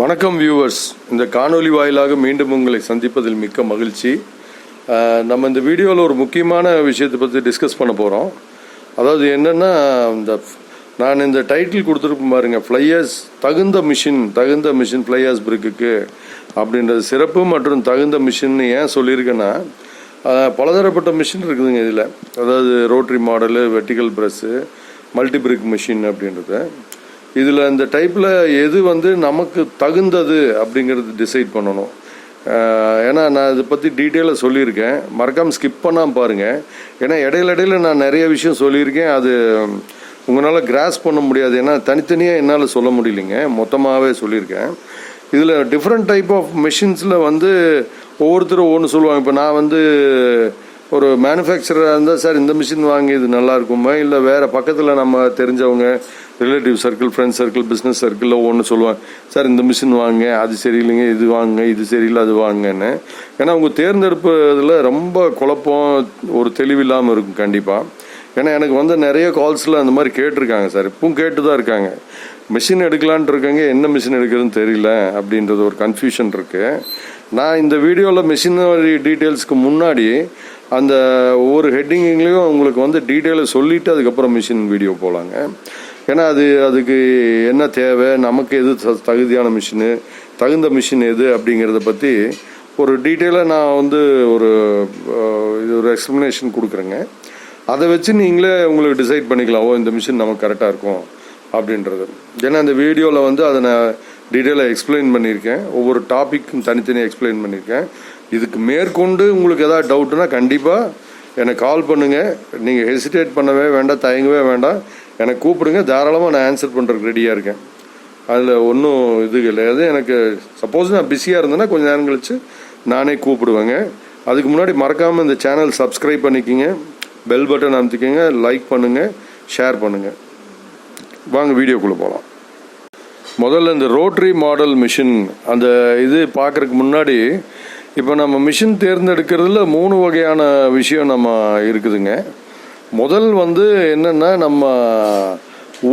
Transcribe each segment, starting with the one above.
வணக்கம் வியூவர்ஸ் இந்த காணொலி வாயிலாக மீண்டும் உங்களை சந்திப்பதில் மிக்க மகிழ்ச்சி. நம்ம இந்த வீடியோவில் ஒரு முக்கியமான விஷயத்தை பற்றி டிஸ்கஸ் பண்ண போகிறோம் அதாவது என்னென்னா இந்த நான் இந்த டைட்டில் கொடுத்துருப்பேன் பாருங்க ஃப்ளையர்ஸ் தகுந்த மிஷின் தகுந்த மிஷின் ஃப்ளையர்ஸ் பிரிக்குக்கு அப்படின்றது சிறப்பு மற்றும் தகுந்த மிஷின் ஏன் சொல்லியிருக்கேன்னா பலதரப்பட்ட மிஷின் இருக்குதுங்க இதில். அதாவது rotary model vertical press multi brick machine அப்படின்றது. இதில் இந்த டைப்பில் எது வந்து நமக்கு தகுந்தது அப்படிங்கிறது டிசைட் பண்ணணும். ஏன்னா நான் இதை பற்றி டீட்டெயிலாக சொல்லியிருக்கேன். மறக்காமல் ஸ்கிப் பண்ணாமல் பாருங்கள் ஏன்னா இடையில இடையில நான் நிறைய விஷயம் சொல்லியிருக்கேன். அது உங்களால் கிராஸ் பண்ண முடியாது. ஏன்னா தனித்தனியாக என்னால் சொல்ல முடியலைங்க. மொத்தமாகவே சொல்லியிருக்கேன். இதில் டிஃப்ரெண்ட் டைப் ஆஃப் மிஷின்ஸில் வந்து ஒவ்வொருத்தரும் ஒன்று சொல்லுவாங்க. இப்போ நான் வந்து ஒரு மேனுஃபேக்சராக இருந்தால் சார் இந்த மிஷின் வாங்கி இது நல்லா இருக்குமா? இல்லை வேறு பக்கத்தில் நம்ம தெரிஞ்சவங்க relative circle friends circle business சர்க்கிளில் ஒன்று சொல்லுவாங்க. சார் இந்த மிஷின் வாங்க அது சரியில்லைங்க இது வாங்குங்க இது சரியில்லை அது வாங்குங்கன்னு ஏன்னா அவங்க தேர்ந்தெடுப்பு இதில் ரொம்ப குழப்பம் ஒரு தெளிவில்லாமல் இருக்கும் கண்டிப்பாக ஏன்னா எனக்கு வந்து நிறைய கால்ஸில் அந்த மாதிரி கேட்டிருக்காங்க சார். இப்பவும் கேட்டு தான் இருக்காங்க. மிஷின் எடுக்கலான்ட்டு இருக்காங்க என்ன மிஷின் எடுக்கிறதுன்னு தெரியல அப்படின்றது ஒரு கன்ஃபியூஷன் இருக்குது நான் இந்த வீடியோவில் மிஷினரி டீட்டெயில்ஸ்க்கு முன்னாடி அந்த ஒவ்வொரு ஹெட்டிங்லேயும் உங்களுக்கு வந்து டீட்டெயிலை சொல்லிவிட்டு அதுக்கப்புறம் மிஷின் வீடியோ போகலாங்க ஏன்னா அது அதுக்கு என்ன தேவை? நமக்கு எது தகுதியான மிஷினு? தகுந்த மிஷின் எது அப்படிங்கிறத பற்றி ஒரு டீட்டெயிலாக நான் வந்து ஒரு இது ஒரு எக்ஸ்பிளனேஷன் கொடுக்குறேங்க. அதை வச்சு நீங்களே உங்களுக்கு டிசைட் பண்ணிக்கலாம். ஓ இந்த மிஷின் நமக்கு கரெக்டாக இருக்கும் அப்படின்றது. ஏன்னா இந்த வீடியோவில் வந்து அதை நான் டீட்டெயிலாக எக்ஸ்பிளைன் பண்ணியிருக்கேன். ஒவ்வொரு டாப்பிக்கும் தனித்தனியாக எக்ஸ்பிளைன் பண்ணியிருக்கேன். இதுக்கு மேற்கொண்டு உங்களுக்கு எதாவது டவுட்டுனா கண்டிப்பாக எனக்கு கால் பண்ணுங்கள் நீங்கள் ஹெசிடேட் பண்ணவே வேண்டாம் தயங்கவே வேண்டாம். எனக்கு கூப்பிடுங்க தாராளமாக நான் ஆன்சர் பண்ணுறதுக்கு ரெடியாக இருக்கேன். அதில் ஒன்றும் இது கிடையாது எனக்கு சப்போஸ் நான் பிஸியாக இருந்தேன்னா கொஞ்சம் நேரம் கழித்து நானே கூப்பிடுவேங்க. அதுக்கு முன்னாடி மறக்காமல் இந்த சேனல் சப்ஸ்கிரைப் பண்ணிக்கிங்க. பெல் பட்டன் அமுத்திக்கங்க லைக் பண்ணுங்கள் ஷேர் பண்ணுங்கள் வாங்க வீடியோக்குள்ளே போகலாம் முதல்ல இந்த ரோட்ரி மாடல் மிஷின் அந்த இது பார்க்குறதுக்கு முன்னாடி இப்போ நம்ம மிஷின் தேர்ந்தெடுக்கிறதுல மூணு வகையான விஷயம் நம்ம இருக்குதுங்க. முதல் வந்து என்னென்னா நம்ம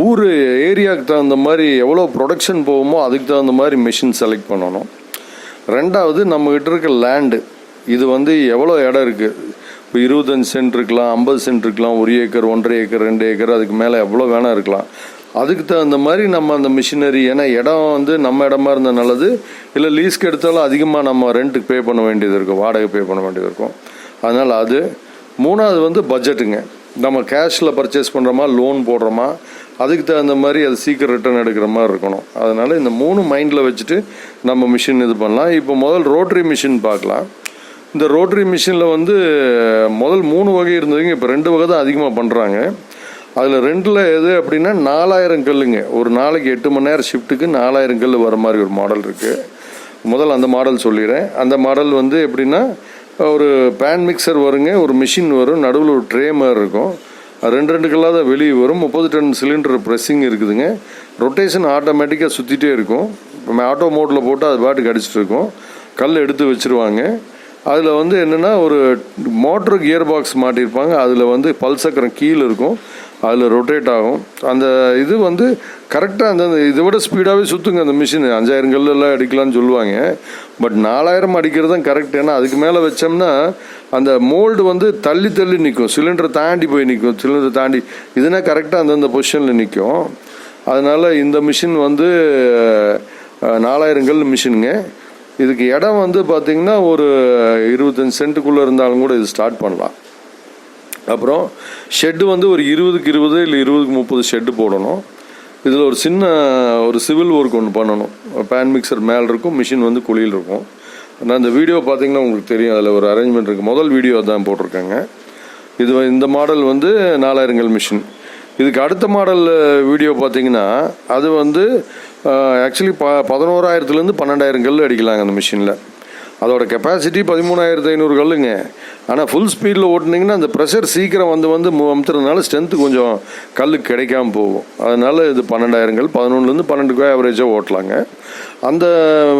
ஊர் ஏரியாவுக்கு தகுந்த மாதிரி எவ்வளோ ப்ரொடக்ஷன் போகுமோ அதுக்கு தகுந்த மாதிரி மிஷின் செலக்ட் பண்ணணும். ரெண்டாவது நம்மக்கிட்ட இருக்க லேண்டு இது வந்து எவ்வளோ இடம் இருக்குது இப்போ இருபத்தஞ்சு சென்ட் இருக்கலாம் ஐம்பது சென்ட் இருக்கலாம் ஒரு ஏக்கர் ஒன்றரை ஏக்கர் ரெண்டு ஏக்கர் அதுக்கு மேலே எவ்வளோ வேணா இருக்கலாம். அதுக்கு தகுந்த மாதிரி நம்ம அந்த மிஷினரி ஏன்னா இடம் வந்து நம்ம இடமா இருந்தால் நல்லது இல்லை லீஸ்க்கு எடுத்தாலும் அதிகமாக நம்ம ரெண்ட்டுக்கு பே பண்ண வேண்டியது இருக்கும் வாடகை பே பண்ண வேண்டியது இருக்கும். அதனால் அது. மூணாவது வந்து பட்ஜெட்டுங்க நம்ம கேஷில் பர்ச்சேஸ் பண்ணுறோமா லோன் போடுறோமா அதுக்கு தகுந்த மாதிரி அது சீக்கிரம் ரிட்டர்ன் எடுக்கிற மாதிரி இருக்கணும். அதனால் இந்த மூணு மைண்டில் வச்சுட்டு நம்ம மிஷின் இது பண்ணலாம். இப்போ முதல் ரோட்டரி மிஷின் பார்க்கலாம். இந்த ரோட்டரி மிஷினில் வந்து முதல் மூணு வகை இருந்ததுங்க. இப்போ ரெண்டு வகை தான் அதிகமாக பண்ணுறாங்க அதில் ரெண்டில் எது அப்படின்னா நாலாயிரம் கல்லுங்க. ஒரு நாளைக்கு எட்டு மணி நேரம் ஷிஃப்ட்டுக்கு நாலாயிரம் கல் வர மாதிரி ஒரு மாடல் இருக்குது முதல் அந்த மாடல் சொல்லிடுறேன். அந்த மாடல் வந்து எப்படின்னா ஒரு பேன் மிக்சர் வருங்க ஒரு மிஷின் வரும் நடுவில் ஒரு ட்ரே மாதிரி இருக்கும். அது ரெண்டு ரெண்டு கல்லாக தான் வெளியே வரும். முப்பது டன் சிலிண்டர் ப்ரெஸ்ஸிங் இருக்குதுங்க. ரொட்டேஷன் ஆட்டோமேட்டிக்காக சுற்றிட்டே இருக்கும். நம்ம ஆட்டோ மோட்டில் போட்டு அது பாட்டுக்கு அடிச்சிட்டு இருக்கும். கல் எடுத்து வச்சிருவாங்க. அதில் வந்து என்னென்னா ஒரு மோட்ரு கியர் பாக்ஸ் மாட்டியிருப்பாங்க. அதில் வந்து பல்சக்கரம் கீழே இருக்கும். அதில் ரொட்டேட் ஆகும். அந்த இது வந்து கரெக்டாக அந்த இதை விட ஸ்பீடாகவே சுற்றுங்க அந்த மிஷின் அஞ்சாயிரம் கல்லெல்லாம் அடிக்கலாம்னு சொல்லுவாங்க. பட் நாலாயிரம் அடிக்கிறது தான் கரெக்ட் ஏன்னா அதுக்கு மேலே வச்சோம்னா அந்த மோல்டு வந்து தள்ளி தள்ளி நிற்கும். சிலிண்டரை தாண்டி போய் நிற்கும். சிலிண்டரை தாண்டி. இதுனா கரெக்டாக அந்தந்த பொசிஷனில் நிற்கும். அதனால் இந்த மிஷின் வந்து நாலாயிரம் கல் மிஷினுங்க இதுக்கு இடம் வந்து பார்த்தீங்கன்னா ஒரு இருபத்தஞ்சி சென்ட்டுக்குள்ளே இருந்தாலும் கூட இது ஸ்டார்ட் பண்ணலாம். அப்புறம் ஷெட்டு வந்து ஒரு இருபதுக்கு இருபது இல்லை இருபதுக்கு முப்பது ஷெட்டு போடணும். இதில் ஒரு சின்ன ஒரு சிவில் ஒர்க் ஒன்று பண்ணணும். பேன் மிக்சர் மேலே இருக்கும் மிஷின் வந்து குழியில் இருக்கும். நான் இந்த வீடியோ பார்த்தீங்கன்னா உங்களுக்கு தெரியும். அதில் ஒரு அரேஞ்ச்மெண்ட் இருக்குது முதல் வீடியோ தான் போட்டிருக்காங்க. இது இந்த மாடல் வந்து நாலாயிரங்கள் மிஷின் இதுக்கு அடுத்த மாடல் வீடியோ பார்த்தீங்கன்னா அது வந்து ஆக்சுவலி ப பதினோராயிரத்துலேருந்து பன்னெண்டாயிரங்கள் அடிக்கலாங்க அந்த மிஷினில் அதோட கெப்பாசிட்டி பதிமூணாயிரத்து ஐநூறு கல்லுங்க. ஆனால் ஃபுல் ஸ்பீடில் ஓட்டினீங்கன்னா அந்த ப்ரெஷர் சீக்கிரம் வந்து வந்து மு- அமுத்துறதுனால ஸ்ட்ரென்த்து கொஞ்சம் கல் கிடைக்காம போகும். அதனால் இது பன்னெண்டாயிரம் கல் பதினொன்றுலேருந்து பன்னெண்டுக்கு ஆவரேஜாக ஓட்டலாங்க. அந்த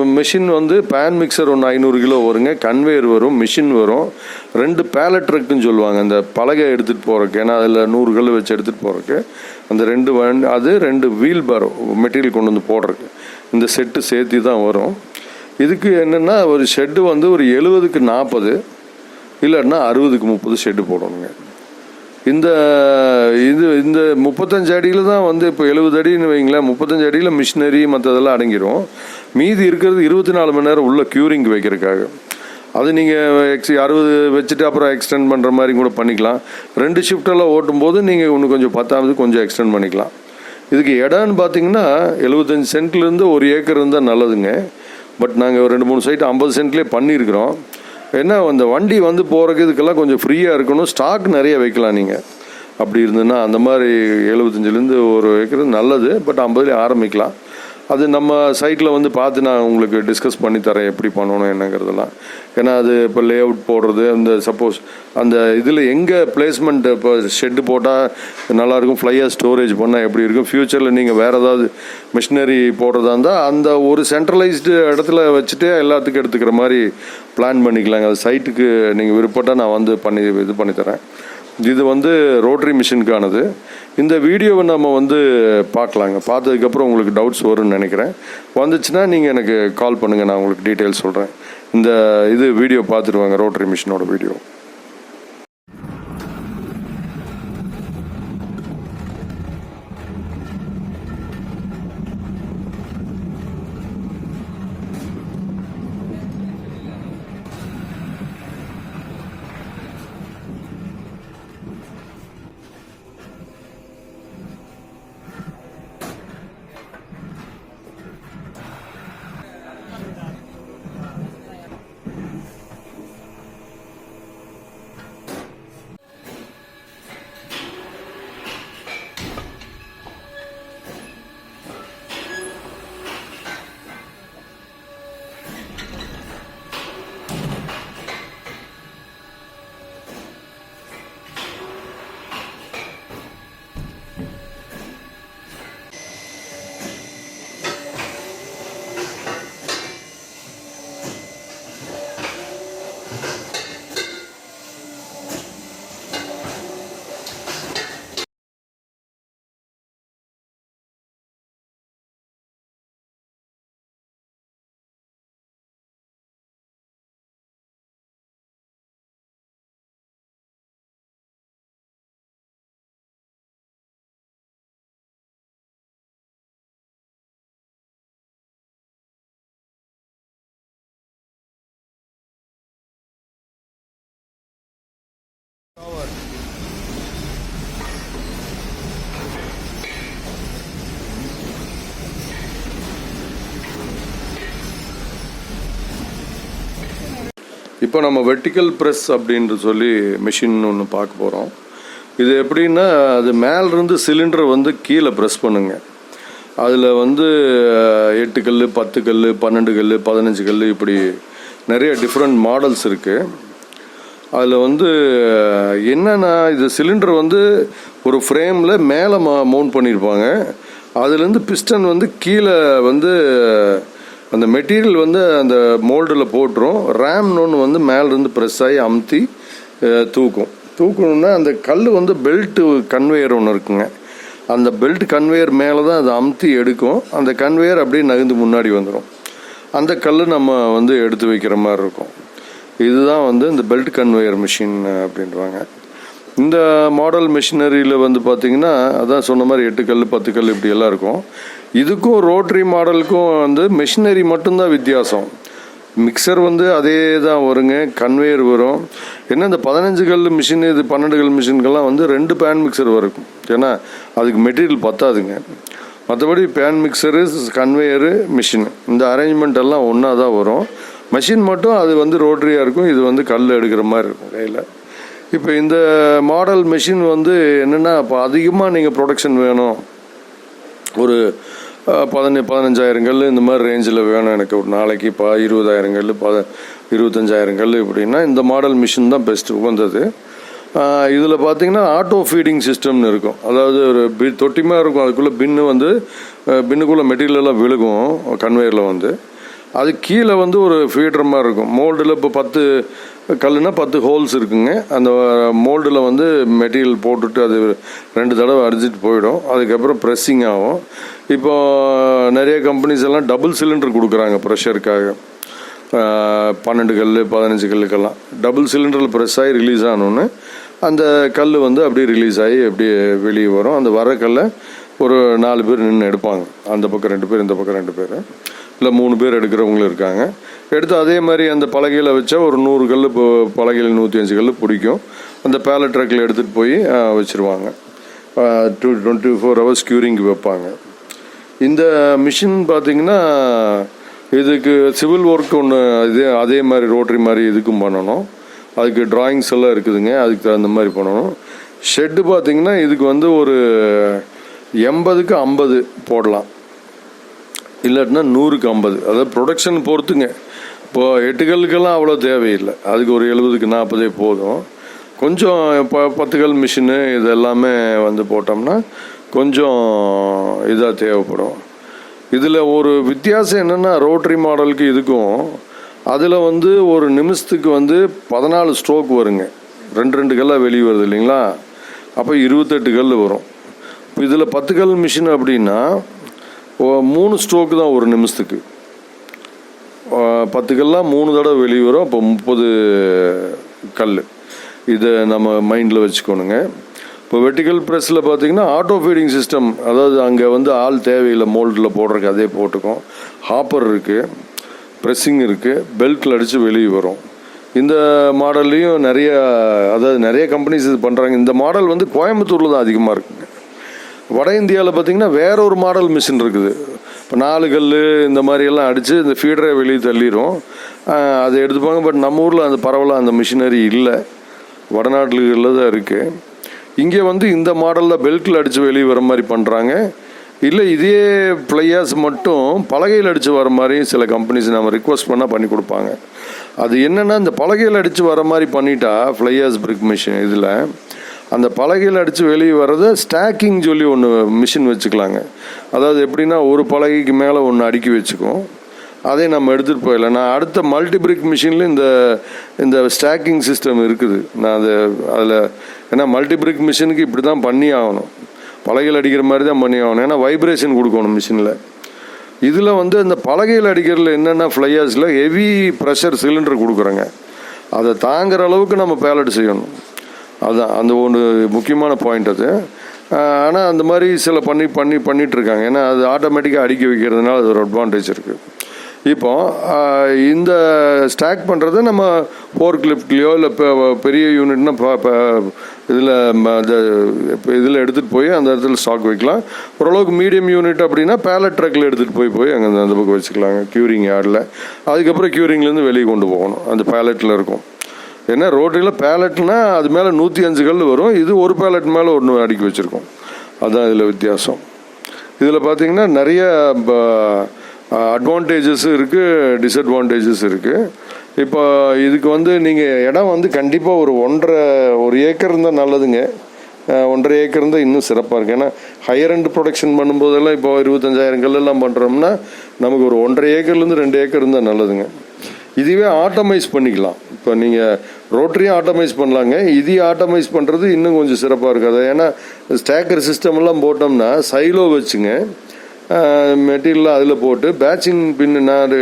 மிஷின் வந்து பேன் மிக்சர் ஒன்று ஐநூறு கிலோ வருங்க. கன்வேயர் வரும் மிஷின் வரும். ரெண்டு பேலட் ட்ரக்குன்னு சொல்லுவாங்க. அந்த பலகை எடுத்துகிட்டு போகிறக்கு ஏன்னா அதில் நூறு கல் வச்சு எடுத்துகிட்டு போகிறக்கு அந்த ரெண்டு வண்டி அது ரெண்டு வீல் பேரோ மெட்டீரியல் கொண்டு வந்து போடுறதுக்கு. இந்த செட்டு சேர்த்து தான் வரும். இதுக்கு என்னென்னா ஒரு ஷெட்டு வந்து ஒரு எழுபதுக்கு நாற்பது இல்லைன்னா அறுபதுக்கு முப்பது ஷெட்டு போடணுங்க. இந்த இது இந்த முப்பத்தஞ்சு அடியில் தான் வந்து இப்போ எழுபது அடின்னு வைங்களேன் முப்பத்தஞ்சு அடியில் மிஷினரி மற்றதெல்லாம் அடங்கிடும் மீதி இருக்கிறது இருபத்தி நாலு மணி நேரம் உள்ள க்யூரிங் வைக்கிறதுக்காக. அது நீங்கள் எக்ஸ் அறுபது வச்சுட்டு அப்புறம் எக்ஸ்டெண்ட் பண்ணுற மாதிரி கூட பண்ணிக்கலாம். ரெண்டு ஷிஃப்டெல்லாம் ஓட்டும் போது நீங்கள் இன்னும் கொஞ்சம் பத்தாவது கொஞ்சம் எக்ஸ்டெண்ட் பண்ணிக்கலாம். இதுக்கு இடம்னு பார்த்தீங்கன்னா எழுபத்தஞ்சு சென்ட்லேருந்து ஒரு ஏக்கர் இருந்தால் நல்லதுங்க. பட் நாங்கள் ரெண்டு மூணு சைட் ஐம்பது சென்ட்லேயே பண்ணியிருக்கிறோம். ஏன்னா அந்த வண்டி வந்து போகிறக்கு இதுக்கெல்லாம் கொஞ்சம் ஃப்ரீயாக இருக்கணும். ஸ்டாக் நிறைய வைக்கலாம் நீங்கள் அப்படி இருந்ததுன்னா அந்த மாதிரி எழுபத்தஞ்சிலேருந்து ஒரு வைக்கிறது நல்லது. பட் ஐம்பதுலேயே ஆரம்பிக்கலாம். அது நம்ம சைட்டில் வந்து பார்த்து நான் உங்களுக்கு டிஸ்கஸ் பண்ணி தரேன் எப்படி பண்ணணும் என்னங்கிறதெல்லாம். ஏன்னா அது இப்போ லே அவுட் போடுறது அந்த சப்போஸ் அந்த இதில் எங்கே பிளேஸ்மெண்ட் இப்போ ஷெட்டு போட்டால் நல்லாயிருக்கும் ஃப்ளையர் ஸ்டோரேஜ் பண்ணால் எப்படி இருக்கும்? ஃப்யூச்சரில் நீங்கள் வேறு ஏதாவது மிஷினரி போடுறதா இருந்தால் அந்த ஒரு சென்ட்ரலைஸ்டு இடத்துல வச்சுட்டு எல்லாத்துக்கும் எடுத்துக்கிற மாதிரி பிளான் பண்ணிக்கலாங்க. அது சைட்டுக்கு நீங்கள் விருப்பப்பட்டால் நான் வந்து பண்ணி இது பண்ணி தரேன். இது வந்து ரோட்டரி மிஷினுக்கானது இந்த வீடியோவை நம்ம வந்து பார்க்கலாங்க. பார்த்ததுக்கப்புறம் உங்களுக்கு டவுட்ஸ் வரும்னு நினைக்கிறேன். வந்துச்சுன்னா நீங்கள் எனக்கு கால் பண்ணுங்கள் நான் உங்களுக்கு டீட்டெயில்ஸ் சொல்கிறேன் இந்த இது வீடியோ பார்த்துட்டு வாங்க. ரோட்டரி மிஷினோட வீடியோ. இப்போ நம்ம வெர்டிக்கல் ப்ரெஸ் அப்படின்ற சொல்லி மிஷின் ஒன்று பார்க்க போகிறோம் இது எப்படின்னா அது மேலிருந்து சிலிண்டர் வந்து கீழே ப்ரெஸ் பண்ணுங்க. அதில் வந்து எட்டு கல் பத்து கல் பன்னெண்டு கல் பதினஞ்சு கல் இப்படி நிறைய டிஃப்ரெண்ட் மாடல்ஸ் இருக்குது அதில் வந்து என்னென்னா இது சிலிண்டர் வந்து ஒரு ஃப்ரேமில் மேலே மவுண்ட் பண்ணியிருப்பாங்க அதுலேருந்து பிஸ்டன் வந்து கீழே வந்து அந்த மெட்டீரியல் வந்து அந்த மோல்டில் போட்டுரும். ரேம்னு ஒன்று வந்து மேலேருந்து ப்ரெஸ் ஆகி அமுத்தி தூக்கும். தூக்கணுன்னா அந்த கல் வந்து பெல்ட்டு கன்வேயர் ஒன்று இருக்குங்க. அந்த பெல்ட் கன்வேயர் மேலே தான் அதை அமுத்தி எடுக்கும். அந்த கன்வேயர் அப்படியே நகர்ந்து முன்னாடி வந்துடும் அந்த கல் நம்ம வந்து எடுத்து வைக்கிற மாதிரி இருக்கும். இதுதான் வந்து இந்த பெல்ட் கன்வேயர் மிஷின் அப்படின்றாங்க இந்த மாடல் மிஷினரியில் வந்து பார்த்தீங்கன்னா அதான் சொன்ன மாதிரி எட்டு கல் பத்து கல் இப்படி எல்லாம் இருக்கும். இதுக்கும் ரோட்ரி மாடலுக்கும் வந்து மிஷினரி மட்டும்தான் வித்தியாசம். மிக்சர் வந்து அதே தான் வருங்க. கன்வேயர் வரும். என்ன இந்த பதினஞ்சு கல் மிஷின் இது பன்னெண்டு கல் மிஷின்கெல்லாம் வந்து ரெண்டு பேன் மிக்சர் வரும். ஏன்னா அதுக்கு மெட்டீரியல் பத்தாதுங்க. மற்றபடி பேன் மிக்சரு கன்வேயரு மிஷின் இந்த அரேஞ்ச்மெண்ட் எல்லாம் ஒன்றா தான் வரும். மிஷின் மட்டும் அது வந்து ரோட்ரியாக இருக்கும். இது வந்து கல் எடுக்கிற மாதிரி இருக்கும் கையில். இப்போ இந்த மாடல் மிஷின் வந்து என்னென்னா இப்போ அதிகமாக நீங்கள் ப்ரொடக்ஷன் வேணும். ஒரு பதினஞ்சு பதினஞ்சாயிரம் கல் இந்த மாதிரி ரேஞ்சில் வேணும் எனக்கு. ஒரு நாளைக்கு இப்போ இருபதாயிரம் கல் பத இருபத்தஞ்சாயிரம் கல் இப்படின்னா இந்த மாடல் மிஷின் தான் பெஸ்ட் உகந்தது. இதில் பார்த்தீங்கன்னா ஆட்டோ ஃபீடிங் சிஸ்டம்னு இருக்கும். அதாவது ஒரு பி தொட்டிமா இருக்கும். அதுக்குள்ளே பின்னு வந்து பின்னுக்குள்ளே மெட்டீரியலெல்லாம் விழுகும் கன்வேயரில் வந்து. அது கீழே வந்து ஒரு ஃபீடர் மாதிரி இருக்கும். மோல்டில் இப்போ பத்து கல்லுனா பத்து ஹோல்ஸ் இருக்குங்க. அந்த மோல்டில் வந்து மெட்டீரியல் போட்டுட்டு அது ரெண்டு தடவை அரிஞ்சிட்டு போயிடும். அதுக்கப்புறம் ப்ரெஸ்ஸிங் ஆகும். இப்போ நிறைய கம்பெனிஸ் எல்லாம் டபுள் சிலிண்டர் கொடுக்குறாங்க ப்ரெஷருக்காக பன்னெண்டு கல் பதினஞ்சு கல்லுக்கெல்லாம். டபுள் சிலிண்டரில் ப்ரெஸ் ஆகி ரிலீஸ் ஆனோன்னு அந்த கல் வந்து அப்படியே ரிலீஸ் ஆகி அப்படியே வெளியே வரும். அந்த வர கல்லை ஒரு நாலு பேர் நின்று எடுப்பாங்க. அந்த பக்கம் ரெண்டு பேர் இந்த பக்கம் ரெண்டு பேர். இல்லை மூணு பேர் எடுக்கிறவங்களும் இருக்காங்க. எடுத்து அதே மாதிரி அந்த பலகையில் வச்சா ஒரு நூறு கல் இப்போ பலகையில் நூற்றி அஞ்சு கல் பிடிக்கும். அந்த பேலட் ட்ரக்கில் எடுத்துகிட்டு போய் வச்சுருவாங்க. டூ டுவெண்ட்டி ஃபோர் ஹவர்ஸ் க்யூரிங்க்கு வைப்பாங்க. இந்த மிஷின் பார்த்திங்கன்னா இதுக்கு சிவில் ஒர்க் ஒன்று இதே அதே மாதிரி ரோட்டரி மாதிரி இதுக்கும் பண்ணணும். அதுக்கு டிராயிங்ஸ் எல்லாம் இருக்குதுங்க. அதுக்கு தகுந்த மாதிரி பண்ணணும். ஷெட்டு பார்த்திங்கன்னா இதுக்கு வந்து ஒரு எண்பதுக்கு ஐம்பது போடலாம். இல்லாட்டினா நூறுக்கு ஐம்பது. அதாவது ப்ரொடக்ஷன் பொறுத்துங்க. இப்போ எட்டு கல்லுக்கெல்லாம் அவ்வளோ தேவையில்லை. அதுக்கு ஒரு எழுபதுக்கு நாற்பதே போதும். கொஞ்சம் இப்போ பத்து கல் மிஷினு இது எல்லாமே வந்து போட்டோம்னா கொஞ்சம் இதாக தேவைப்படும். இதில் ஒரு வித்தியாசம் என்னென்னா ரோட்டரி மாடலுக்கு இதுக்கும் அதில் வந்து ஒரு நிமிஷத்துக்கு வந்து பதினாலு ஸ்ட்ரோக் வருங்க. ரெண்டு ரெண்டு கல்லாக வெளியே வருது இல்லைங்களா? அப்போ இருபத்தெட்டு கல் வரும். இப்போ இதில் பத்து கல் மிஷின் அப்படின்னா ஓ- மூணு ஸ்ட்ரோக்கு தான் ஒரு நிமிஷத்துக்கு. பத்து கல்லாம் மூணு தடவை வெளியே வரும் அப்போ முப்பது கல் இதை நம்ம மைண்டில் வச்சுக்கணுங்க. இப்போ வெர்டிக்கல் ப்ரெஸ்ஸில் பார்த்தீங்கன்னா ஆட்டோ ஃபீடிங் சிஸ்டம் அதாவது அங்கே வந்து ஆள் தேவையில்லை மோல்டில் போடுறதுக்கு அதே போட்டுக்கும். ஹாப்பர் இருக்குது ப்ரெஸ்ஸிங் இருக்குது பெல்ட்டில் அடித்து வெளியே வரும். இந்த மாடல்லையும் நிறைய அதாவது நிறைய கம்பெனிஸ் இது பண்ணுறாங்க இந்த மாடல் வந்து கோயம்புத்தூரில் தான் அதிகமாக இருக்குங்க. வட இந்தியாவில் பார்த்தீங்கன்னா வேற ஒரு மாடல் மிஷின் இருக்குது. இப்போ நாலு கல் இந்த மாதிரி எல்லாம் அடித்து இந்த ஃபீடரை வெளியே தள்ளிடும் அதை எடுத்துப்பாங்க. பட் நம்ம ஊரில் அந்த பரவலாக அந்த மிஷினரி இல்லை. வடநாட்டுகளில் தான் இருக்குது இங்கே வந்து இந்த மாடலில் பெல்ட்டில் அடித்து வெளியே வர மாதிரி பண்ணுறாங்க இல்லை இதே பிளேயர்ஸ் மட்டும் பலகையில் அடித்து வர மாதிரி சில கம்பெனிஸ் நம்ம ரிக்வஸ்ட் பண்ணால் பண்ணி கொடுப்பாங்க. அது என்னென்னா இந்த பலகையில் அடித்து வர மாதிரி பண்ணிட்டா ஃப்ளையர்ஸ் பிரிக் மிஷின் இதில் அந்த பலகையில் அடித்து வெளியே வர்றது ஸ்டாக்கிங் சொல்லி ஒன்று மிஷின் வச்சுக்கலாங்க. அதாவது எப்படின்னா ஒரு பலகைக்கு மேலே ஒன்று அடுக்கி வச்சுக்கும் அதை நம்ம எடுத்துகிட்டு போயிடலாம். நான் அடுத்த மல்டிபிரிக் மிஷினில் இந்த இந்த ஸ்டாக்கிங் சிஸ்டம் இருக்குது. நான் அதை அதில் ஏன்னா மல்டிபிரிக் மிஷினுக்கு இப்படி தான் பண்ணி ஆகணும். பலகையில் அடிக்கிற மாதிரி தான் பண்ணி ஆகணும். ஏன்னா வைப்ரேஷன் கொடுக்கணும் மிஷினில் இதில் வந்து இந்த பலகையில் அடிக்கிறதுல என்னென்ன ஃப்ளையர்ஸில் ஹெவி ப்ரெஷர் சிலிண்டர் கொடுக்குறோங்க. அதை தாங்குற அளவுக்கு நம்ம பேலட் செய்யணும். அதுதான் அந்த ஒன்று முக்கியமான பாயிண்ட் அது. ஆனால் அந்த மாதிரி சில பண்ணி பண்ணி பண்ணிகிட்ருக்காங்க ஏன்னா அது ஆட்டோமேட்டிக்காக அடிக்க வைக்கிறதுனால அது ஒரு அட்வான்டேஜ் இருக்குது இப்போ இந்த ஸ்டாக் பண்ணுறத நம்ம ஃபோர் கிளிப்லேயோ இல்லை பெரிய யூனிட்னா இதில் இந்த இப்போ இதில் எடுத்துகிட்டு போய் அந்த இடத்துல ஸ்டாக் வைக்கலாம். ஓரளவுக்கு மீடியம் யூனிட் அப்படின்னா பேலட் ட்ரக்கில் எடுத்துகிட்டு போய் போய் அங்கே அந்த பக்கம் வச்சுக்கலாங்க. க்யூரிங் யார்டில் அதுக்கப்புறம் க்யூரிங்லேருந்து வெளியே கொண்டு போகணும். அந்த பேலட்டில் இருக்கும். ஏன்னா ரோட்டில் பேலட்னா அது மேலே நூற்றி அஞ்சு கல் வரும். இது ஒரு பேலட் மேலே ஒன்று அடுக்கி வச்சுருக்கோம். அதுதான் இதில் வித்தியாசம். இதில் பார்த்தீங்கன்னா நிறைய அட்வான்டேஜஸ் இருக்குது டிஸ்அட்வான்டேஜஸ் இருக்குது இப்போ இதுக்கு வந்து நீங்கள் இடம் வந்து கண்டிப்பாக ஒரு ஒன்றரை ஒரு ஏக்கர் இருந்தால் நல்லதுங்க. ஒன்றரை ஏக்கர் இருந்தால் இன்னும் சிறப்பாக இருக்குது ஏன்னா ஹையர் அண்ட் ப்ரொடக்ஷன் பண்ணும்போதெல்லாம் இப்போ இருபத்தஞ்சாயிரம் கல்லெல்லாம் பண்ணுறோம்னா நமக்கு ஒரு ஒன்றரை ஏக்கர்லேருந்து ரெண்டு ஏக்கர் இருந்தால் நல்லதுங்க. இதுவே ஆட்டோமைஸ் பண்ணிக்கலாம். இப்போ நீங்கள் ரோட்டரியும் ஆட்டோமைஸ் பண்ணலாங்க. இதையும் ஆட்டோமைஸ் பண்ணுறது இன்னும் கொஞ்சம் சிறப்பாக இருக்காது. ஏன்னா ஸ்டேக்கர் சிஸ்டம்லாம் போட்டோம்னா சைலோ வச்சுங்க. மெட்டீரியல் அதில் போட்டு பேட்சிங் பின் நான்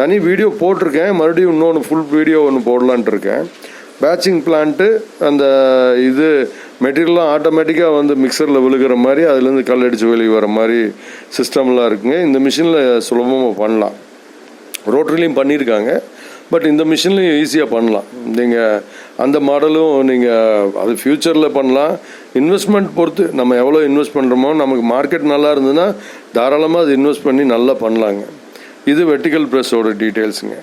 தனி வீடியோ போட்டிருக்கேன். மறுபடியும் இன்னொன்று ஃபுல் வீடியோ ஒன்று போடலான்ட்டு இருக்கேன். பேட்சிங் பிளான்ட்டு அந்த இது மெட்டீரியல்லாம் ஆட்டோமேட்டிக்காக வந்து மிக்சரில் விழுகிற மாதிரி அதுலேருந்து கல் அடித்து வெளியே வர மாதிரி சிஸ்டம்லாம் இருக்குங்க. இந்த மிஷினில் சுலபமாக பண்ணலாம். ரோட்ரிலையும் பண்ணியிருக்காங்க. பட் இந்த மிஷின்லையும் ஈஸியாக பண்ணலாம். நீங்கள் அந்த மாடலும் நீங்கள் அது ஃப்யூச்சரில் பண்ணலாம். இன்வெஸ்ட்மெண்ட் பொறுத்து நம்ம எவ்வளோ இன்வெஸ்ட் பண்ணுறோமோ நமக்கு மார்க்கெட் நல்லா இருந்ததுன்னா தாராளமாக அது இன்வெஸ்ட் பண்ணி நல்லா பண்ணலாங்க. இது வெர்டிக்கல் ப்ரெஸ்ஸோட டீட்டெயில்ஸுங்க.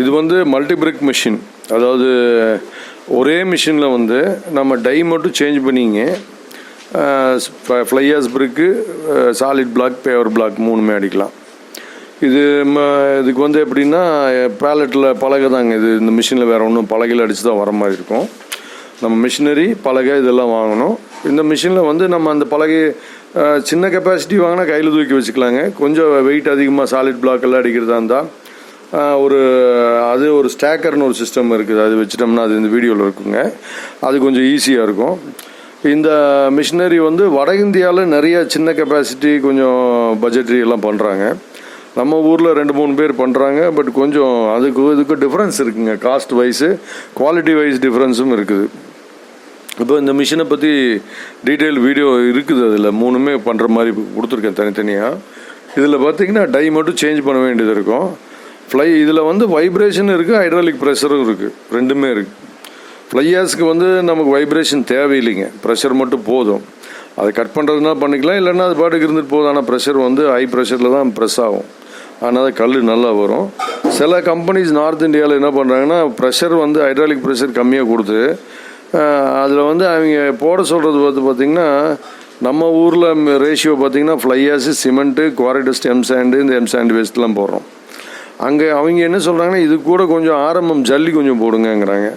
இது வந்து மல்டிபிரிக் மிஷின் அதாவது ஒரே மிஷினில் வந்து நம்ம டை மட்டும் சேஞ்ச் பண்ணிங்க. Fly ash brick solid block paver block மூணுமே அடிக்கலாம். இது ம- இதுக்கு வந்து எப்படின்னா பேலட்டில் பலகை தாங்க இது இந்த மிஷினில் வேறு ஒன்றும் பலகையில் அடித்து தான் வர மாதிரி இருக்கும். நம்ம மிஷினரி பலகை இதெல்லாம் வாங்கணும். இந்த மிஷினில் வந்து நம்ம அந்த பலகை சின்ன கெப்பாசிட்டி வாங்கினா கையில் தூக்கி வச்சுக்கலாங்க. கொஞ்சம் வெயிட் அதிகமாக சாலிட் பிளாக் எல்லாம் அடிக்கிறதா இருந்தால் ஒரு அது ஒரு ஸ்டேக்கர்னு ஒரு சிஸ்டம் இருக்குது. அது வச்சிட்டோம்னா அது இந்த வீடியோவில் இருக்குங்க. அது கொஞ்சம் ஈஸியாக இருக்கும். இந்த மிஷினரி வந்து வட இந்தியாவில் நிறைய சின்ன கெப்பாசிட்டி கொஞ்சம் பட்ஜெட்ரி எல்லாம் பண்ணுறாங்க நம்ம ஊரில் ரெண்டு மூணு பேர் பண்ணுறாங்க பட் கொஞ்சம் அதுக்கு இதுக்கு டிஃப்ரென்ஸ் இருக்குங்க. காஸ்ட் வைஸு குவாலிட்டி வைஸ் டிஃப்ரென்ஸும் இருக்குது. இப்போ இந்த மிஷினை பற்றி டீட்டெயில் வீடியோ இருக்குது அதில். மூணுமே பண்ணுற மாதிரி கொடுத்துருக்கேன் தனித்தனியாக இதில் பார்த்தீங்கன்னா டை மட்டும் சேஞ்ச் பண்ண வேண்டியது இருக்கும். ஃப்ளை இதில் வந்து வைப்ரேஷன் இருக்குது ஹைட்ராலிக் ப்ரெஷரும் இருக்குது ரெண்டுமே இருக்குது ஃப்ளையர்ஸ்க்கு வந்து நமக்கு வைப்ரேஷன் தேவையில்லைங்க. ப்ரெஷர் மட்டும் போதும். அதை கட் பண்ணுறதுனா பண்ணிக்கலாம் இல்லைன்னா அது பாட்டுக்கு இருந்துட்டு போதும். ஆனால் ப்ரெஷர் வந்து ஹை ப்ரெஷரில் தான் ப்ரெஸ் ஆகும். ஆனால் கல் நல்லா வரும். சில கம்பெனிஸ் நார்த் இந்தியாவில் என்ன பண்ணுறாங்கன்னா ப்ரெஷர் வந்து ஹைட்ராலிக் ப்ரெஷர் கம்மியாக கொடுத்து அதில் வந்து அவங்க போட சொல்கிறது பார்த்து பார்த்திங்கன்னா நம்ம ஊரில் ரேஷியோ பார்த்திங்கன்னா fly ash cement quarry dust M sand இந்த எம் சாண்டு வேஸ்ட்லாம் போடுறோம். அங்கே அவங்க என்ன சொல்கிறாங்கன்னா இது கூட கொஞ்சம் ஆரம்பம் ஜல்லி கொஞ்சம் போடுங்கங்கிறாங்க.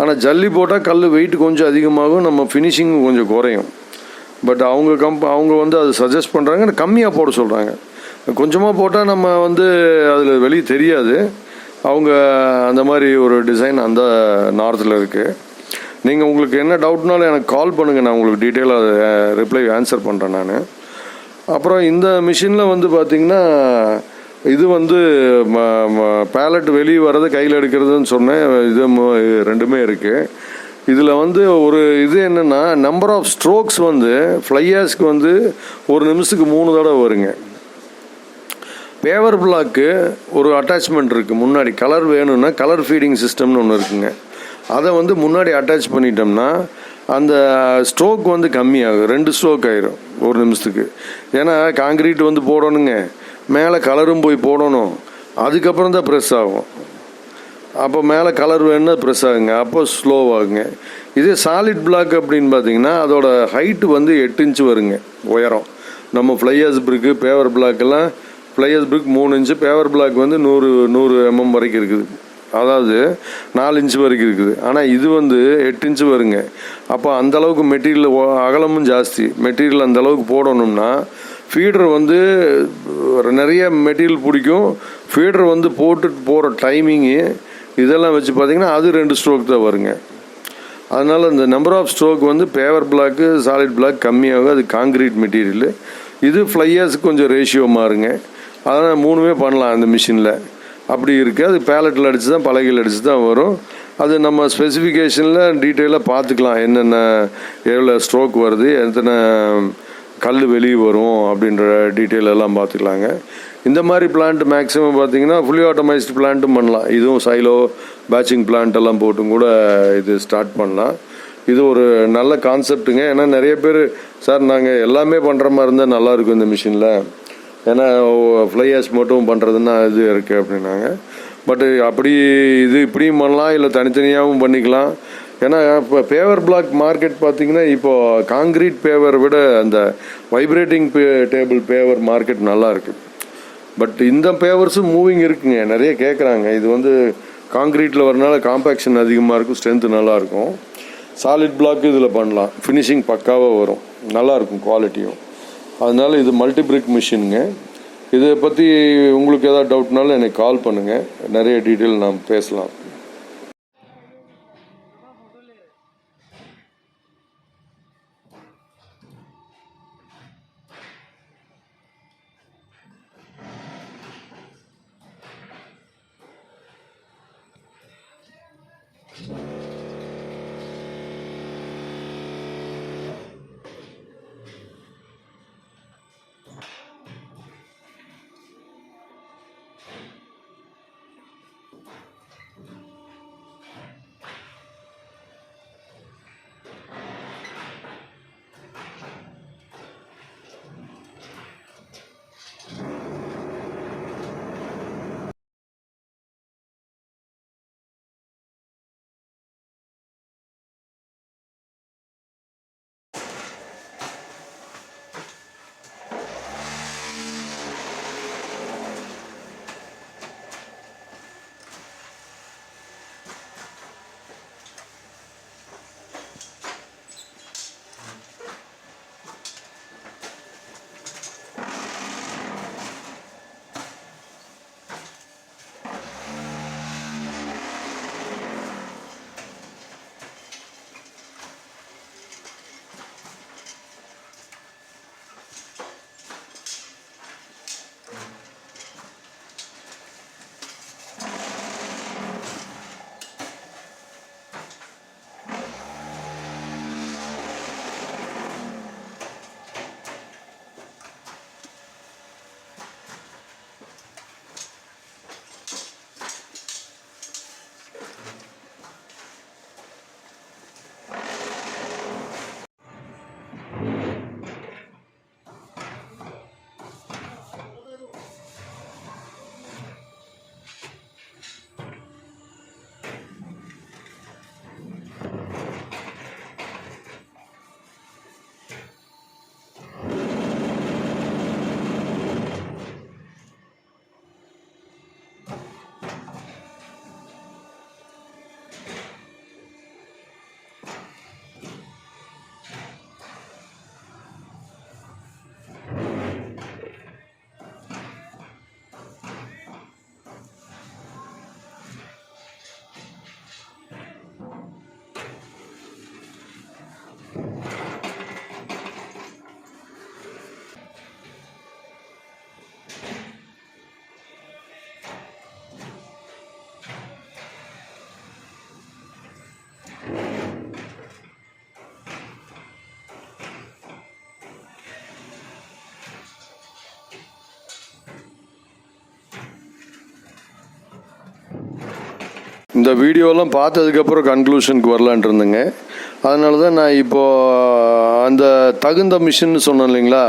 ஆனால் ஜல்லி போட்டால் கல் வெயிட் கொஞ்சம் அதிகமாகும் நம்ம ஃபினிஷிங்கும் கொஞ்சம் குறையும். பட் அவங்க கம்ப் அவங்க வந்து அது சஜஸ்ட் பண்ணுறாங்க கம்மியாக போட சொல்கிறாங்க கொஞ்சமாக போட்டால் நம்ம வந்து அதில் வெளியே தெரியாது. அவங்க அந்த மாதிரி ஒரு டிசைன் அந்த நார்த்தில் இருக்குது நீங்கள் உங்களுக்கு என்ன டவுட்னாலும் எனக்கு கால் பண்ணுங்கள் நான் உங்களுக்கு டீட்டெயிலாக ரிப்ளை ஆன்சர் பண்ணுறேன் நான். அப்புறம் இந்த மிஷினில் வந்து பார்த்திங்கன்னா இது வந்து பேலட் வெளியே வர்றது கையில் எடுக்கிறதுன்னு சொன்னேன். இது ரெண்டுமே இருக்குது இதில் வந்து ஒரு இது என்னென்னா நம்பர் ஆஃப் ஸ்ட்ரோக்ஸ் வந்து ஃப்ளையாஸ்க்கு வந்து ஒரு நிமிஷத்துக்கு மூணு தடவை வருங்க. பேவர் பிளாக்கு ஒரு அட்டாச்மெண்ட் இருக்குது முன்னாடி கலர் வேணும்னா கலர் ஃபீடிங் சிஸ்டம்னு ஒன்று இருக்குங்க. அதை வந்து முன்னாடி அட்டாச் பண்ணிட்டோம்னா அந்த ஸ்ட்ரோக் வந்து கம்மியாகும். ரெண்டு ஸ்ட்ரோக் ஆயிரும் ஒரு நிமிஷத்துக்கு. ஏன்னா காங்கிரீட் வந்து போடணுங்க. மேலே கலரும் போய் போடணும். அதுக்கப்புறம் தான் ப்ரெஸ் ஆகும். அப்போ மேலே கலர் வேணும்னா ப்ரெஸ் ஆகுங்க. அப்போ ஸ்லோவாகுங்க இதே சாலிட் பிளாக் அப்படின்னு பார்த்தீங்கன்னா அதோட ஹைட்டு வந்து எட்டு இன்ச்சு வருங்க உயரம். நம்ம ஃப்ளையர்ஸ் பிரிக்கு பேவர் பிளாக்கெல்லாம் ஃப்ளையர்ஸ் பிரிக் மூணு இன்ச்சு பேவர் பிளாக் வந்து நூறு நூறு எம்எம் வரைக்கும் இருக்குது. அதாவது நாலு இன்ச்சு வரைக்கும் இருக்குது. ஆனால் இது வந்து எட்டு இன்ச்சு வருங்க. அப்போ அந்த அளவுக்கு மெட்டீரியல் அகலமும் ஜாஸ்தி. மெட்டீரியல் அந்தளவுக்கு போடணும்னா ஃபீடர் வந்து நிறைய மெட்டீரியல் பிடிக்கும். ஃபீடர் வந்து போட்டுட்டு போகிற டைமிங்கு இதெல்லாம் வச்சு பார்த்தீங்கன்னா அது ரெண்டு ஸ்ட்ரோக் தான் வருங்க. அதனால் இந்த நம்பர் ஆஃப் ஸ்ட்ரோக் வந்து பேவர் பிளாக்கு சாலிட் பிளாக் கம்மியாகும். அது காங்கிரீட் மெட்டீரியலு இது ஃப்ளையர்ஸுக்கு கொஞ்சம் ரேஷியோ மாறுங்க. அதனால் மூணுமே பண்ணலாம் அந்த மிஷினில் அப்படி இருக்குது அது பேலட்டில் அடித்து தான் பலகையில் அடித்து தான் வரும். அது நம்ம ஸ்பெசிஃபிகேஷனில் டீட்டெயிலாக பார்த்துக்கலாம் என்னென்ன எவ்வளோ ஸ்ட்ரோக் வருது எத்தனை கல் வெளியே வரும் அப்படின்ற டீட்டெயில் எல்லாம் பார்த்துக்கலாங்க. இந்த மாதிரி பிளான்ட் மேக்ஸிமம் பார்த்தீங்கன்னா ஃபுல்லி ஆட்டோமைஸ்டு பிளான்ட்டும் பண்ணலாம். இதுவும் சைலோ பேட்சிங் பிளான்ட் எல்லாம் போட்டும் கூட இது ஸ்டார்ட் பண்ணலாம். இது ஒரு நல்ல கான்செப்ட்டுங்க ஏன்னா நிறைய பேர் சார் நாங்கள் எல்லாமே பண்ணுற மாதிரி இருந்தால் நல்லாயிருக்கும் இந்த மிஷினில் ஏன்னா ஃப்ளையாஸ் மட்டும் பண்ணுறதுன்னா இது இருக்குது அப்படின்னாங்க. பட் அப்படி இது இப்படியும் பண்ணலாம் இல்லை தனித்தனியாகவும் பண்ணிக்கலாம். ஏன்னா இப்போ பேவர் பிளாக் மார்க்கெட் பார்த்தீங்கன்னா இப்போ காங்கிரீட் பேவர் விட அந்த வைப்ரேட்டிங் டேபிள் பேவர் மார்க்கெட் நல்லா இருக்கு. பட் இந்த பேவர்ஸும் மூவிங் இருக்குங்க. நிறைய கேட்குறாங்க இது வந்து காங்கிரீட்டில் வரனால காம்பேக்ஷன் அதிகமாக இருக்கும் ஸ்ட்ரென்த்து நல்லாயிருக்கும் சாலிட் பிளாக்கு இதில் பண்ணலாம். ஃபினிஷிங் பக்காவாக வரும். நல்லாயிருக்கும் குவாலிட்டியும் அதனால் இது மல்டி பிரிக் மிஷினுங்க இதை பற்றி உங்களுக்கு எதாவது டவுட்னாலும் எனக்கு கால் பண்ணுங்கள் நிறைய டீட்டெயில் நாம் பேசலாம். இந்த வீடியோலாம் பார்த்ததுக்கப்புறம் கன்க்ளூஷனுக்கு வரலான்ட்டு இருந்தேங்க. அதனால தான் நான் இப்போது அந்த தகுந்த மிஷின்னு சொன்னேன் இல்லைங்களா?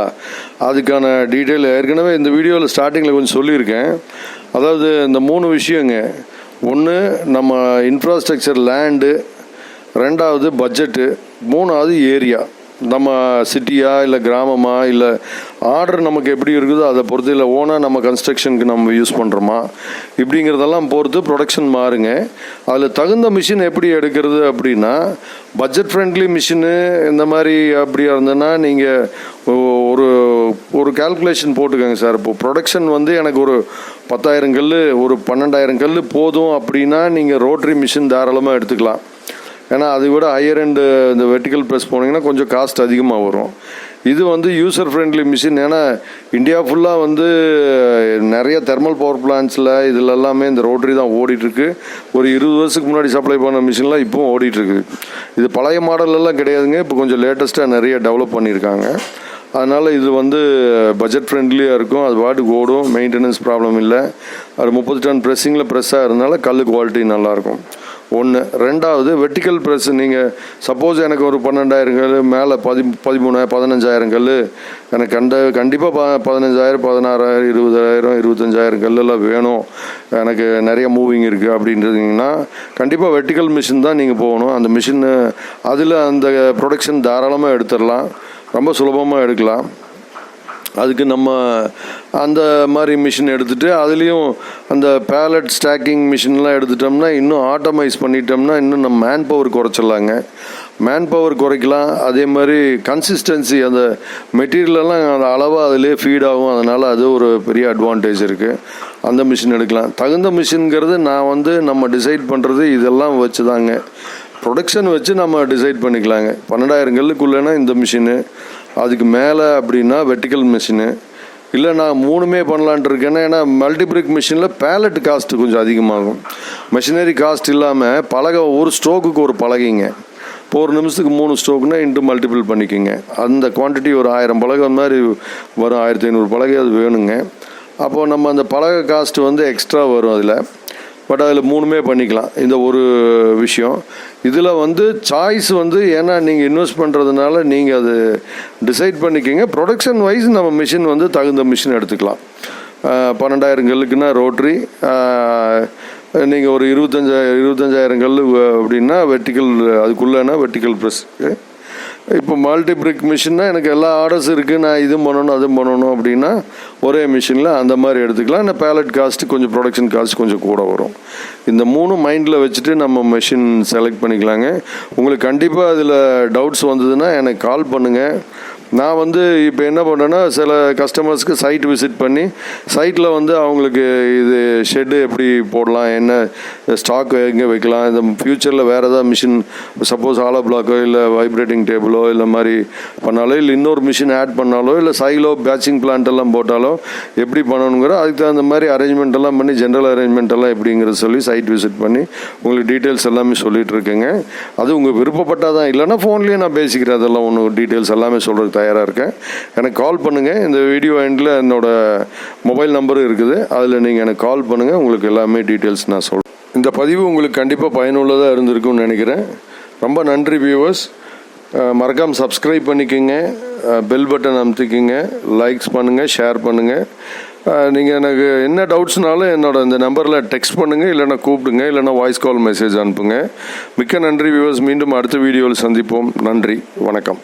அதுக்கான டீட்டெயில் ஏற்கனவே இந்த வீடியோவில் ஸ்டார்டிங்கில் கொஞ்சம் சொல்லியிருக்கேன். அதாவது இந்த மூணு விஷயங்க. ஒன்று நம்ம இன்ஃப்ராஸ்ட்ரக்சர் லேண்டு ரெண்டாவது பட்ஜெட்டு மூணாவது ஏரியா நம்ம சிட்டியா இல்லை கிராமமா இல்லை ஆர்டர் நமக்கு எப்படி இருக்குதோ அதை பொறுத்து இல்லை ஓனாக நம்ம கன்ஸ்ட்ரக்ஷனுக்கு நம்ம யூஸ் பண்ணுறோமா இப்படிங்கிறதெல்லாம் பொறுத்து ப்ரொடக்ஷன் மாறுங்க. அதில் தகுந்த மிஷின் எப்படி எடுக்கிறது அப்படின்னா பட்ஜெட் ஃப்ரெண்ட்லி மிஷினு இந்த மாதிரி அப்படியா இருந்ததுன்னா நீங்கள் ஒரு ஒரு கால்குலேஷன் போட்டுக்கோங்க சார் இப்போ ப்ரொடக்ஷன் வந்து எனக்கு ஒரு பத்தாயிரம் கல் ஒரு பன்னெண்டாயிரம் கல் போதும் அப்படின்னா நீங்கள் ரோட்ரி மிஷின் தாராளமாக எடுத்துக்கலாம். ஏன்னா அதை விட ஹையர் அண்டு இந்த வெர்டிக்கல் ப்ரெஸ் போனீங்கன்னா கொஞ்சம் காஸ்ட் அதிகமாக வரும். இது வந்து யூசர் ஃப்ரெண்ட்லி மிஷின் ஏன்னா இந்தியா ஃபுல்லாக வந்து நிறைய தெர்மல் பவர் பிளான்ஸில் இதில் எல்லாமே இந்த ரோட்டரி தான் ஓடிட்டுருக்கு. ஒரு இருபது வருஷத்துக்கு முன்னாடி சப்ளை பண்ண மிஷின்லாம் இப்போவும் ஓடிட்டுருக்கு. இது பழைய மாடலெல்லாம் கிடையாதுங்க. இப்போ கொஞ்சம் லேட்டஸ்ட்டாக நிறைய டெவலப் பண்ணியிருக்காங்க. அதனால் இது வந்து பட்ஜெட் ஃப்ரெண்ட்லியாக இருக்கும். அது பாட்டுக்கு ஓடும். மெயின்டெனன்ஸ் ப்ராப்ளம் இல்லை. அது முப்பது டன் ப்ரெஸ்ஸிங்கில் ப்ரெஸ்ஸாக இருந்தாலும் கல் குவாலிட்டி நல்லாயிருக்கும் ஒன்று ரெண்டாவது வெர்டிக்கல் ப்ரெஸ் நீங்கள் சப்போஸ் எனக்கு ஒரு பன்னெண்டாயிரம் கல் மேலே பதி பதிமூணாயிரம் பதினஞ்சாயிரம் கல் எனக்கு கண்ட கண்டிப்பாக ப பதினஞ்சாயிரம் பதினாறாயிரம் இருபதாயிரம் இருபத்தஞ்சாயிரம் கல்லெல்லாம் வேணும். எனக்கு நிறைய மூவிங் இருக்குது அப்படின்றதுங்கன்னா கண்டிப்பாக வெர்டிக்கல் மிஷின் தான் நீங்கள் போகணும். அந்த மிஷின் அதில் அந்த ப்ரொடக்ஷன் தாராளமாக எடுத்துடலாம். ரொம்ப சுலபமாக எடுக்கலாம். அதுக்கு நம்ம அந்த மாதிரி மிஷின் எடுத்துகிட்டு அதுலேயும் அந்த பேலட் ஸ்டாக்கிங் மிஷின்லாம் எடுத்துட்டோம்னா இன்னும் ஆட்டோமைஸ் பண்ணிட்டோம்னா இன்னும் நம்ம மேன் பவர் குறைச்சிடலாங்க. மேன் பவர் குறைக்கலாம். அதே மாதிரி கன்சிஸ்டன்சி அந்த மெட்டீரியலெல்லாம் அந்த அளவாக அதிலே ஃபீட் ஆகும். அதனால் அது ஒரு பெரிய அட்வான்டேஜ் இருக்குது அந்த மிஷின் எடுக்கலாம். தகுந்த மிஷின்ங்கிறது நான் வந்து நம்ம டிசைட் பண்ணுறது இதெல்லாம் வச்சு தாங்க ப்ரொடக்ஷன் வச்சு நம்ம டிசைட் பண்ணிக்கலாங்க. பன்னெண்டாயிரம் கல்லுக்குள்ளேனா இந்த மிஷினு அதுக்கு மேலே அப்படின்னா வெர்டிக்கல் மிஷினு இல்லை நான் மூணுமே பண்ணலான்ட்டு இருக்கேன்னா ஏன்னா மல்டிபிரிக் மிஷினில் பேலட் காஸ்ட்டு கொஞ்சம் அதிகமாகும். மிஷினரி காஸ்ட் இல்லாமல் பலகை ஒரு ஸ்ட்ரோக்குக்கு ஒரு பலகைங்க இப்போ ஒரு நிமிஷத்துக்கு மூணு ஸ்ட்ரோக்குனா இன்ட்டு மல்டிபிள் பண்ணிக்கோங்க. அந்த குவான்டிட்டி ஒரு ஆயிரம் பலகை மாதிரி வரும் ஆயிரத்தி ஐநூறு பலகை அது வேணுங்க. அப்போது நம்ம அந்த பலகை காஸ்ட்டு வந்து எக்ஸ்ட்ரா வரும் அதில். பட் அதில் மூணுமே பண்ணிக்கலாம். இந்த ஒரு விஷயம். இதில் வந்து சாய்ஸ் வந்து ஏன்னா நீங்கள் இன்வெஸ்ட் பண்ணுறதுனால நீங்கள் அது டிசைட் பண்ணிக்கோங்க. ப்ரொடக்ஷன் வைஸ் நம்ம மிஷின் வந்து தகுந்த மிஷின் எடுத்துக்கலாம். பன்னெண்டாயிரம் கல்லுக்குன்னா ரோட்ரி நீங்கள் ஒரு இருபத்தஞ்சாயிரம் இருபத்தஞ்சாயிரம் கல் அப்படின்னா வெர்டிக்கல் அதுக்குள்ளேனா வெர்டிக்கல் ப்ரெஸ்ஸுக்கு இப்போ மல்டி பிரிக் மிஷின்னா எனக்கு எல்லா ஆர்டர்ஸ் இருக்குது நான் இதுவும் பண்ணணும் அதுவும் பண்ணணும் அப்படின்னா ஒரே மிஷினில் அந்த மாதிரி எடுத்துக்கலாம். இந்த பேலட் காஸ்ட்டு கொஞ்சம் ப்ரொடக்ஷன் காஸ்ட் கொஞ்சம் கூட வரும். இந்த மூணு மைண்டில் வச்சுட்டு நம்ம மிஷின் செலக்ட் பண்ணிக்கலாங்க. உங்களுக்கு கண்டிப்பாக அதில் டவுட்ஸ் வந்ததுன்னா எனக்கு கால் பண்ணுங்கள் நான் வந்து இப்போ என்ன பண்ணுறேன்னா சில கஸ்டமர்ஸ்க்கு சைட் விசிட் பண்ணி சைட்டில் வந்து அவங்களுக்கு இது ஷெட்டு எப்படி போடலாம் என்ன ஸ்டாக் எங்கே வைக்கலாம் இந்த ஃப்யூச்சரில் வேறு ஏதாவது மிஷின் சப்போஸ் ஆலோ பிளாக்கோ இல்லை வைப்ரேட்டிங் டேபிளோ இல்லை மாதிரி பண்ணாலோ இல்லை இன்னொரு மிஷின் ஆட் பண்ணாலோ இல்லை சைலோ பேட்சிங் பிளான்ட் எல்லாம் போட்டாலோ எப்படி பண்ணணுங்கிற அதுக்கு தகுந்த மாதிரி அரேஞ்ச்மெண்ட் எல்லாம் பண்ணி ஜென்ரல் அரேஞ்ச்மெண்ட் எல்லாம் எப்படிங்கிறத சொல்லி சைட் விசிட் பண்ணி உங்களுக்கு டீட்டெயில்ஸ் எல்லாமே சொல்லிட்டு இருக்கேங்க. அது உங்கள் விருப்பப்பட்டால் தான் இல்லைன்னா ஃபோன்லேயே நான் பேசிக்கிறேன் அதெல்லாம் ஒன்று டீட்டெயில்ஸ் எல்லாமே சொல்கிறதுக்கு தயாராக இருக்கேன். எனக்கு கால் பண்ணுங்கள் இந்த வீடியோ எண்டில் என்னோட மொபைல் நம்பரும் இருக்குது. அதில் நீங்கள் எனக்கு கால் பண்ணுங்கள் உங்களுக்கு எல்லாமே டீட்டெயில்ஸ் நான் சொல்கிறேன் இந்த பதிவு உங்களுக்கு கண்டிப்பாக பயனுள்ளதாக இருந்திருக்கும்னு நினைக்கிறேன். ரொம்ப நன்றி வியூவர்ஸ் மறக்காமல் சப்ஸ்கிரைப் பண்ணிக்கோங்க. பெல் பட்டன் அமுத்திக்கிங்க. லைக்ஸ் பண்ணுங்கள் ஷேர் பண்ணுங்கள் நீங்கள் எனக்கு என்ன டவுட்ஸ்னாலும் என்னோடய இந்த நம்பரில் டெக்ஸ்ட் பண்ணுங்கள் இல்லைன்னா கூப்பிடுங்க. இல்லைன்னா வாய்ஸ் கால் மெசேஜ் அனுப்புங்க. மிக்க நன்றி வியூவர்ஸ் மீண்டும் அடுத்த வீடியோவில் சந்திப்போம். நன்றி. வணக்கம்.